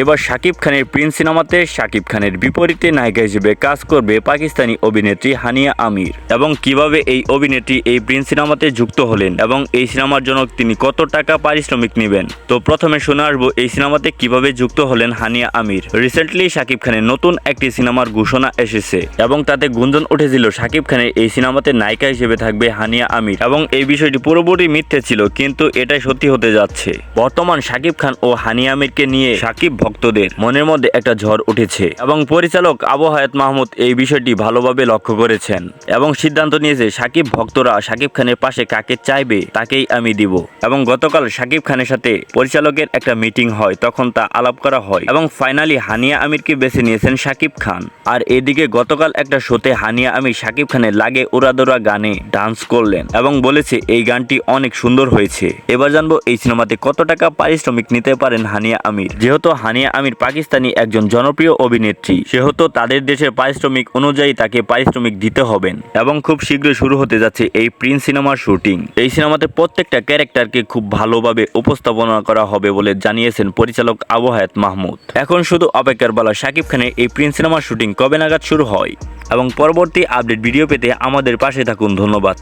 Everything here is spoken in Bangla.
এবার শাকিব খানের প্রিন্স সিনেমাতে শাকিব খানের বিপরীতে নায়িকা হিসেবে কাজ করবে পাকিস্তানি অভিনেত্রী হানিয়া আমির। এবং কীভাবে এই অভিনেত্রী এই প্রিন্স সিনেমাতে যুক্ত হলেন এবং এই সিনেমার জন্য তিনি কত টাকা পারিশ্রমিক নেবেন? তো প্রথমে শুনে আসব এই সিনেমাতে কীভাবে যুক্ত হলেন হানিয়া আমির। রিসেন্টলি শাকিব খানের নতুন একটি সিনেমার ঘোষণা এসেছে এবং তাতে গুঞ্জন উঠেছিল শাকিব খানের এই সিনেমাতে নায়িকা হিসেবে থাকবে হানিয়া আমির এবং এই বিষয়টি পুরোপুরি মিথ্যে ছিল, কিন্তু এটাই সত্যি হতে যাচ্ছে। বর্তমান শাকিব খান ও হানিয়া আমিরকে নিয়ে শাকিব ভক্তদের মনের মধ্যে একটা ঝড় উঠেছে এবং পরিচালক আবু হায়াত মাহমুদ এই বিষয়টি ভালোভাবে লক্ষ্য করেছেন এবং সিদ্ধান্ত নিয়েছে শাকিব ভক্তরা শাকিব খানের পাশে কাকে চাইবে তাকেই আমি দিব। এবং গতকাল শাকিব খানের সাথে পরিচালকের একটা মিটিং হয়, তখন তা আলাপ করা হয় এবং ফাইনালি হানিয়া আমিরকে বেছে নিয়েছেন শাকিব খান। আর এদিকে গতকাল একটা শোতে হানিয়া আমির শাকিব খানের লাগে উড়াদোড়া গানে ডান্স করলেন এবং বলেছে, এই গানটি অনেক সুন্দর হয়েছে। এবার জানব, এই সিনেমাতে কত টাকা পারিশ্রমিক নিতে পারেন হানিয়া আমির? যেহেতু হানিয়া আমির পাকিস্তানি একজন জনপ্রিয় অভিনেত্রী। সেহেতু তাদের দেশের পারিশ্রমিক অনুযায়ী তাকে পারিশ্রমিক দিতে হবেন এবং খুব শীঘ্রই শুরু হতে যাচ্ছে এই প্রিন্স সিনেমার শুটিং। এই সিনেমাতে প্রত্যেকটা ক্যারেক্টারকে খুব ভালোভাবে উপস্থাপনা করা হবে বলে জানিয়েছেন পরিচালক আবু হায়াত মাহমুদ। এখন শুধু অপেক্ষার বলা শাকিব খানের এই প্রিন্স সিনেমার শুটিং কবে নাগাদ শুরু হয়? এবং পরবর্তী আপডেট ভিডিও পেতে আমাদের পাশে থাকুন। ধন্যবাদ।